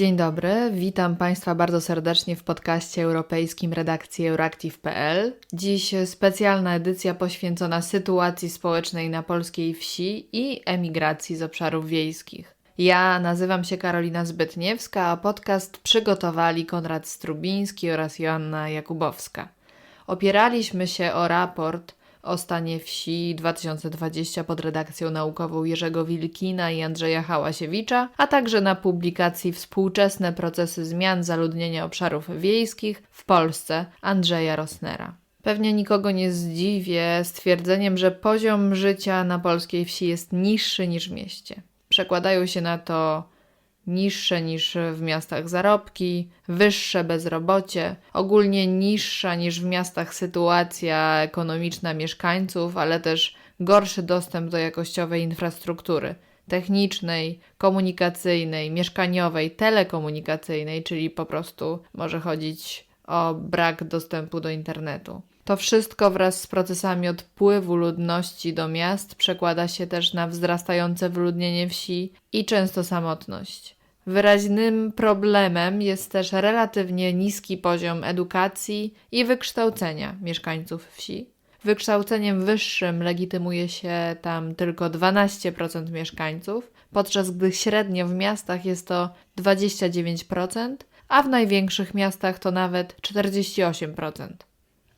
Dzień dobry, witam Państwa bardzo serdecznie w podcaście europejskim redakcji Euractiv.pl. Dziś specjalna edycja poświęcona sytuacji społecznej na polskiej wsi i emigracji z obszarów wiejskich. Ja nazywam się Karolina Zbytniewska, a podcast przygotowali Konrad Strubiński oraz Joanna Jakubowska. Opieraliśmy się o raport o stanie wsi 2020 pod redakcją naukową Jerzego Wilkina i Andrzeja Hałasiewicza, a także na publikacji Współczesne procesy zmian zaludnienia obszarów wiejskich w Polsce Andrzeja Rosnera. Pewnie nikogo nie zdziwię stwierdzeniem, że poziom życia na polskiej wsi jest niższy niż w mieście. Przekładają się na to niższe niż w miastach zarobki, wyższe bezrobocie, ogólnie niższa niż w miastach sytuacja ekonomiczna mieszkańców, ale też gorszy dostęp do jakościowej infrastruktury technicznej, komunikacyjnej, mieszkaniowej, telekomunikacyjnej, czyli po prostu może chodzić o brak dostępu do internetu. To wszystko wraz z procesami odpływu ludności do miast przekłada się też na wzrastające wyludnienie wsi i często samotność. Wyraźnym problemem jest też relatywnie niski poziom edukacji i wykształcenia mieszkańców wsi. Wykształceniem wyższym legitymuje się tam tylko 12% mieszkańców, podczas gdy średnio w miastach jest to 29%, a w największych miastach to nawet 48%.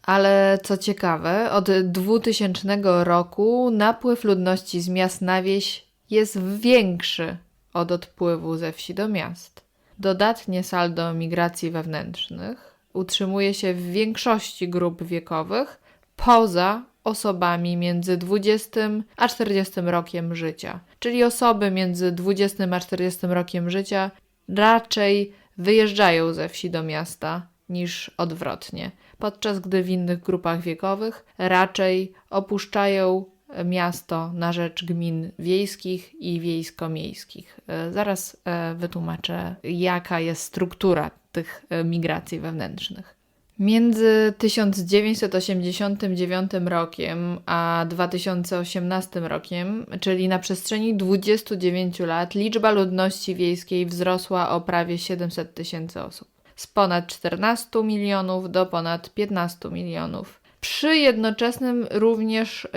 Ale co ciekawe, od 2000 roku napływ ludności z miast na wieś jest większy od odpływu ze wsi do miast. Dodatnie saldo migracji wewnętrznych utrzymuje się w większości grup wiekowych poza osobami między 20 a 40 rokiem życia. Czyli osoby między 20 a 40 rokiem życia raczej wyjeżdżają ze wsi do miasta niż odwrotnie, podczas gdy w innych grupach wiekowych raczej opuszczają miasto na rzecz gmin wiejskich i wiejsko-miejskich. E, zaraz e, wytłumaczę, jaka jest struktura tych e, migracji wewnętrznych. Między 1989 rokiem a 2018 rokiem, czyli na przestrzeni 29 lat, liczba ludności wiejskiej wzrosła o prawie 700 tysięcy osób. Z ponad 14 milionów do ponad 15 milionów przy jednoczesnym również y,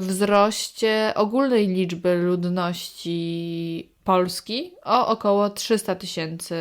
wzroście ogólnej liczby ludności Polski o około 300 tysięcy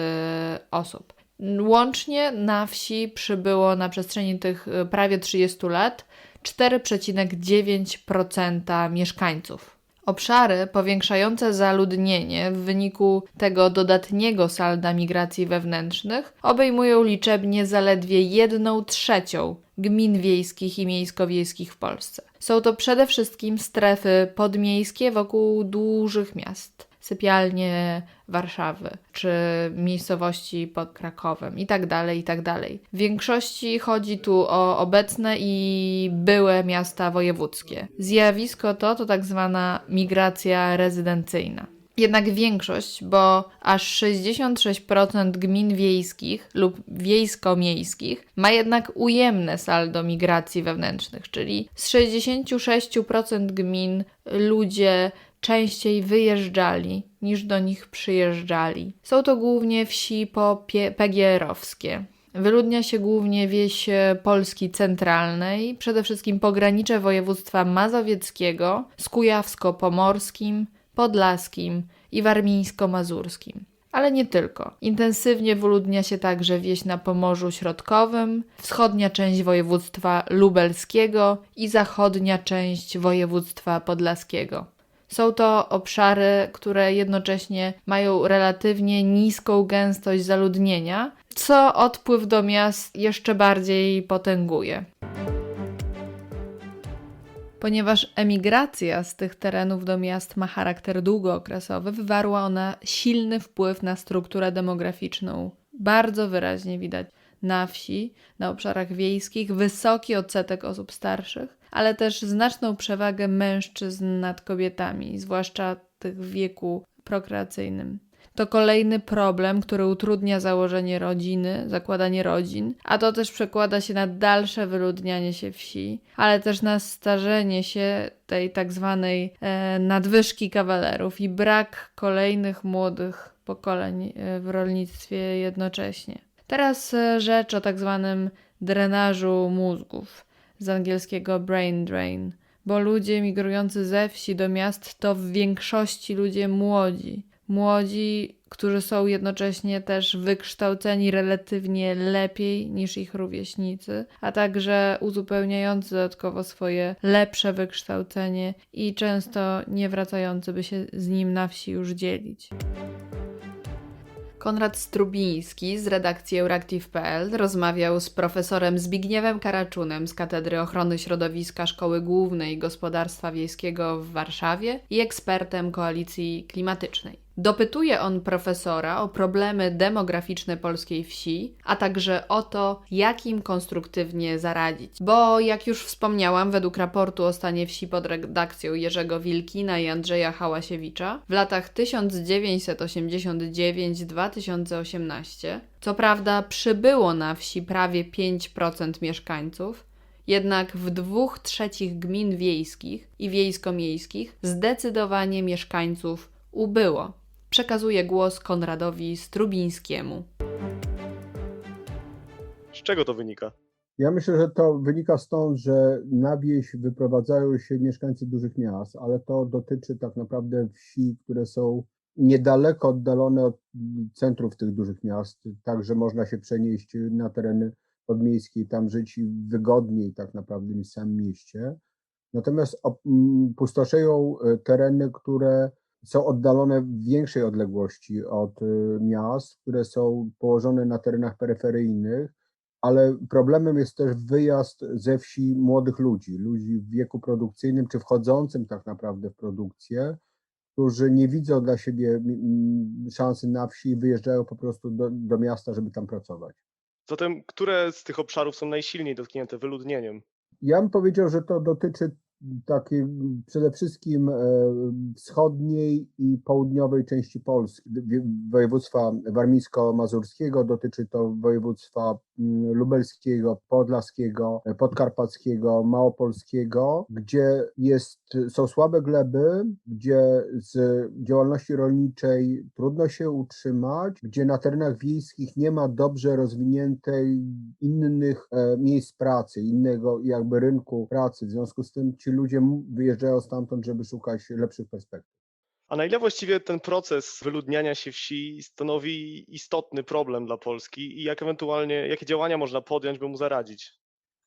osób. Łącznie na wsi przybyło na przestrzeni tych y, prawie 30 lat 4,9% mieszkańców. Obszary powiększające zaludnienie w wyniku tego dodatniego salda migracji wewnętrznych obejmują liczebnie zaledwie 1 trzecią gmin wiejskich i miejsko-wiejskich w Polsce. Są to przede wszystkim strefy podmiejskie wokół dużych miast, sypialnie Warszawy czy miejscowości pod Krakowem itd., tak itd. Tak w większości chodzi tu o obecne i byłe miasta wojewódzkie. Zjawisko to to tak zwana migracja rezydencyjna. Jednak większość, bo aż 66% gmin wiejskich lub wiejsko-miejskich ma jednak ujemne saldo migracji wewnętrznych, czyli z 66% gmin ludzie częściej wyjeżdżali niż do nich przyjeżdżali. Są to głównie wsi po PGR-owskie. Wyludnia się głównie wieś Polski centralnej, przede wszystkim pogranicze województwa mazowieckiego z kujawsko-pomorskim, podlaskim i warmińsko-mazurskim. Ale nie tylko. Intensywnie wyludnia się także wieś na Pomorzu Środkowym, wschodnia część województwa lubelskiego i zachodnia część województwa podlaskiego. Są to obszary, które jednocześnie mają relatywnie niską gęstość zaludnienia, co odpływ do miast jeszcze bardziej potęguje. Ponieważ emigracja z tych terenów do miast ma charakter długookresowy, wywarła ona silny wpływ na strukturę demograficzną. Bardzo wyraźnie widać na wsi, na obszarach wiejskich wysoki odsetek osób starszych, ale też znaczną przewagę mężczyzn nad kobietami, zwłaszcza tych w wieku prokreacyjnym. To kolejny problem, który utrudnia założenie rodziny, zakładanie rodzin, a to też przekłada się na dalsze wyludnianie się wsi, ale też na starzenie się tej tak zwanej e, nadwyżki kawalerów i brak kolejnych młodych pokoleń e, w rolnictwie jednocześnie. Teraz e, rzecz o tak zwanym drenażu mózgów, z angielskiego brain drain, bo ludzie migrujący ze wsi do miast to w większości ludzie młodzi. Młodzi, którzy są jednocześnie też wykształceni relatywnie lepiej niż ich rówieśnicy, a także uzupełniający dodatkowo swoje lepsze wykształcenie i często nie wracający, by się z nim na wsi już dzielić. Konrad Strubiński z redakcji Euractiv.pl rozmawiał z profesorem Zbigniewem Karaczunem z Katedry Ochrony Środowiska Szkoły Głównej Gospodarstwa Wiejskiego w Warszawie i ekspertem Koalicji Klimatycznej. Dopytuje on profesora o problemy demograficzne polskiej wsi, a także o to, jak im konstruktywnie zaradzić. Bo, jak już wspomniałam, według raportu o stanie wsi pod redakcją Jerzego Wilkina i Andrzeja Hałasiewicza, w latach 1989-2018, co prawda przybyło na wsi prawie 5% mieszkańców, jednak w dwóch trzecich gmin wiejskich i wiejsko-miejskich zdecydowanie mieszkańców ubyło. Przekazuję głos Konradowi Strubińskiemu. Z czego to wynika? Ja myślę, że to wynika stąd, że na wieś wyprowadzają się mieszkańcy dużych miast, ale to dotyczy tak naprawdę wsi, które są niedaleko oddalone od centrów tych dużych miast, tak że można się przenieść na tereny podmiejskie i tam żyć wygodniej tak naprawdę niż w samym mieście. Natomiast pustoszeją e, tereny, które są oddalone w większej odległości od y, miast, które są położone na terenach peryferyjnych, ale problemem jest też wyjazd ze wsi młodych ludzi, ludzi w wieku produkcyjnym czy wchodzącym tak naprawdę w produkcję, którzy nie widzą dla siebie szansy na wsi i wyjeżdżają po prostu do, do miasta, żeby tam pracować. Zatem, które z tych obszarów są najsilniej dotknięte wyludnieniem? Ja bym powiedział, że to dotyczy takiej przede wszystkim e, wschodniej i południowej części Polski, województwa warmińsko-mazurskiego, dotyczy to województwa mm, lubelskiego, podlaskiego, podkarpackiego, małopolskiego, gdzie jest, są słabe gleby, gdzie z działalności rolniczej trudno się utrzymać, gdzie na terenach wiejskich nie ma dobrze rozwiniętej innych e, miejsc pracy, innego jakby rynku pracy. W związku z tym ci ludzie wyjeżdżają stamtąd, żeby szukać lepszych perspektyw. A na ile właściwie ten proces wyludniania się wsi stanowi istotny problem dla Polski i jak ewentualnie, jakie działania można podjąć, by mu zaradzić?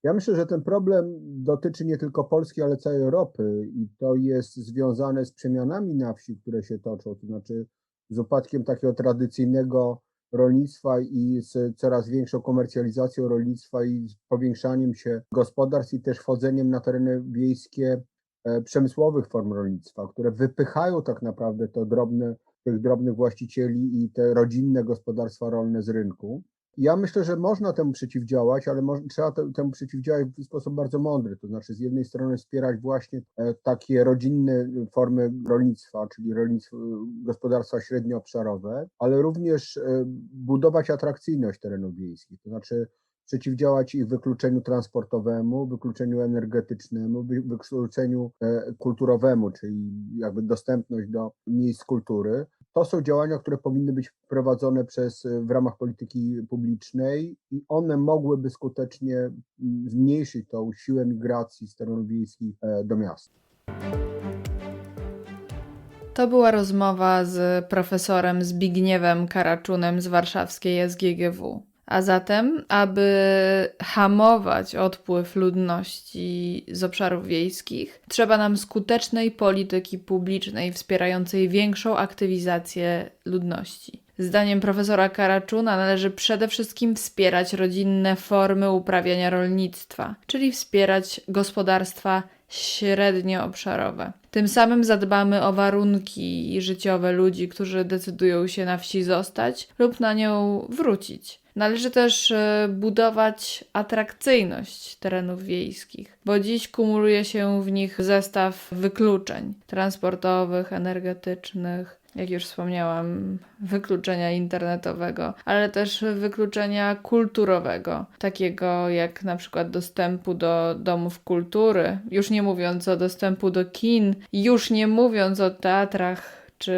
Ja myślę, że ten problem dotyczy nie tylko Polski, ale całej Europy i to jest związane z przemianami na wsi, które się toczą, to znaczy z upadkiem takiego tradycyjnego rolnictwa i z coraz większą komercjalizacją rolnictwa i z powiększaniem się gospodarstw i też wchodzeniem na tereny wiejskie e, przemysłowych form rolnictwa, które wypychają tak naprawdę to drobne, tych drobnych właścicieli i te rodzinne gospodarstwa rolne z rynku. Ja myślę, że można temu przeciwdziałać, ale mo- trzeba te, temu przeciwdziałać w sposób bardzo mądry. To znaczy, z jednej strony wspierać właśnie e, takie rodzinne formy rolnictwa, czyli rolnictwo, gospodarstwa średnioobszarowe, ale również e, budować atrakcyjność terenów wiejskich. To znaczy, przeciwdziałać ich wykluczeniu transportowemu, wykluczeniu energetycznemu, wykluczeniu e, kulturowemu, czyli jakby dostępność do miejsc kultury. To są działania, które powinny być prowadzone przez, w ramach polityki publicznej i one mogłyby skutecznie mm, zmniejszyć tą siłę migracji z terenów wiejskich e, do miast. To była rozmowa z profesorem Zbigniewem Karaczunem z warszawskiej SGGW. A zatem, aby hamować odpływ ludności z obszarów wiejskich, trzeba nam skutecznej polityki publicznej wspierającej większą aktywizację ludności. Zdaniem profesora Karaczuna należy przede wszystkim wspierać rodzinne formy uprawiania rolnictwa, czyli wspierać gospodarstwa średnioobszarowe. Tym samym zadbamy o warunki życiowe ludzi, którzy decydują się na wsi zostać lub na nią wrócić. Należy też e, budować atrakcyjność terenów wiejskich, bo dziś kumuluje się w nich zestaw wykluczeń transportowych, energetycznych, jak już wspomniałam, wykluczenia internetowego, ale też wykluczenia kulturowego, takiego jak na przykład dostępu do domów kultury, już nie mówiąc o dostępu do kin, już nie mówiąc o teatrach czy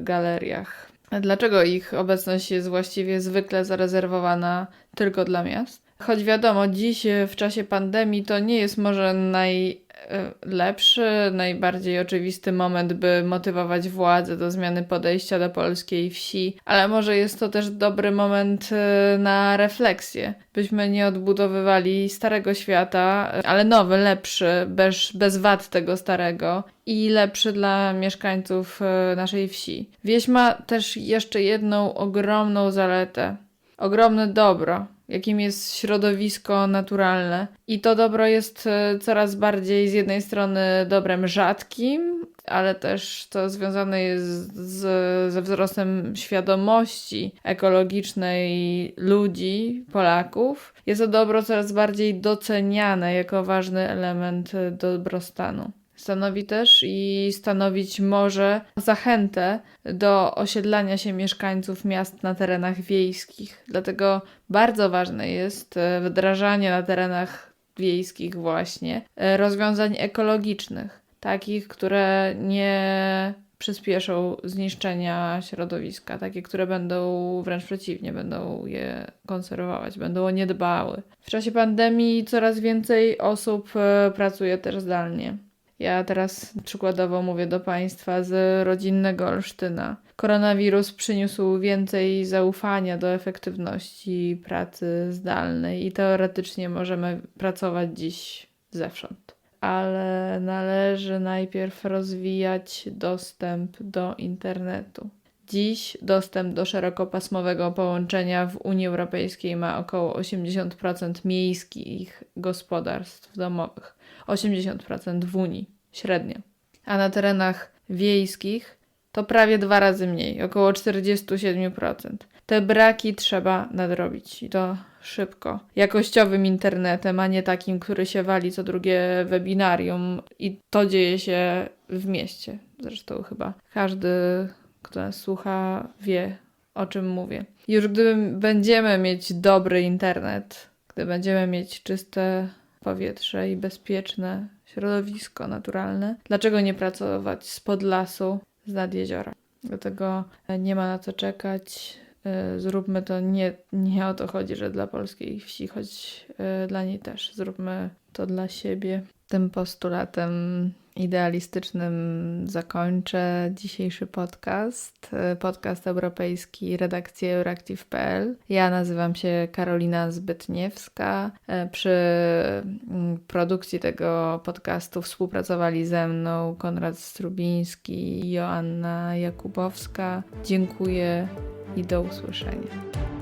galeriach. Dlaczego ich obecność jest właściwie zwykle zarezerwowana tylko dla miast? Choć wiadomo, dziś e, w czasie pandemii to nie jest może najlepszy, najbardziej oczywisty moment, by motywować władze do zmiany podejścia do polskiej wsi, ale może jest to też dobry moment e, na refleksję, byśmy nie odbudowywali starego świata, e, ale nowy, lepszy, bez, bez wad tego starego i lepszy dla mieszkańców e, naszej wsi. Wieś ma też jeszcze jedną ogromną zaletę, ogromne dobro, jakim jest środowisko naturalne. I to dobro jest e, coraz bardziej z jednej strony dobrem rzadkim, ale też to związane jest z, ze wzrostem świadomości ekologicznej ludzi, Polaków. Jest to dobro coraz bardziej doceniane jako ważny element dobrostanu. Stanowi też i stanowić może zachętę do osiedlania się mieszkańców miast na terenach wiejskich. Dlatego bardzo ważne jest e, wdrażanie na terenach wiejskich właśnie e, rozwiązań ekologicznych, takich, które nie przyspieszą zniszczenia środowiska, takie, które będą wręcz przeciwnie, będą je konserwować, będą o nie dbały. W czasie pandemii coraz więcej osób e, pracuje też zdalnie. Ja teraz przykładowo mówię do Państwa z rodzinnego Olsztyna. Koronawirus przyniósł więcej zaufania do efektywności pracy zdalnej i teoretycznie możemy pracować dziś zewsząd. Ale należy najpierw rozwijać dostęp do internetu. Dziś dostęp do szerokopasmowego połączenia w Unii Europejskiej ma około 80% miejskich gospodarstw domowych. 80% w Unii średnio. A na terenach wiejskich to prawie dwa razy mniej, około 47%. Te braki trzeba nadrobić i to szybko. Jakościowym internetem, a nie takim, który się wali co drugie webinarium i to dzieje się w mieście. Zresztą chyba każdy, kto nas słucha, wie o czym mówię. Już gdy będziemy mieć dobry internet, gdy będziemy mieć czyste powietrze i bezpieczne środowisko naturalne, dlaczego nie pracować spod lasu, z nad jeziora? Dlatego nie ma na co czekać. Y, Zróbmy to nie, nie o to chodzi, że dla polskiej wsi, choć y, dla niej też. Zróbmy to dla siebie. Tym postulatem idealistycznym zakończę dzisiejszy podcast. y, Podcast europejski redakcji Euractiv.pl. Ja nazywam się Karolina Zbytniewska. Y, Przy mm, produkcji tego podcastu współpracowali ze mną Konrad Strubiński i Joanna Jakubowska. Dziękuję i do usłyszenia.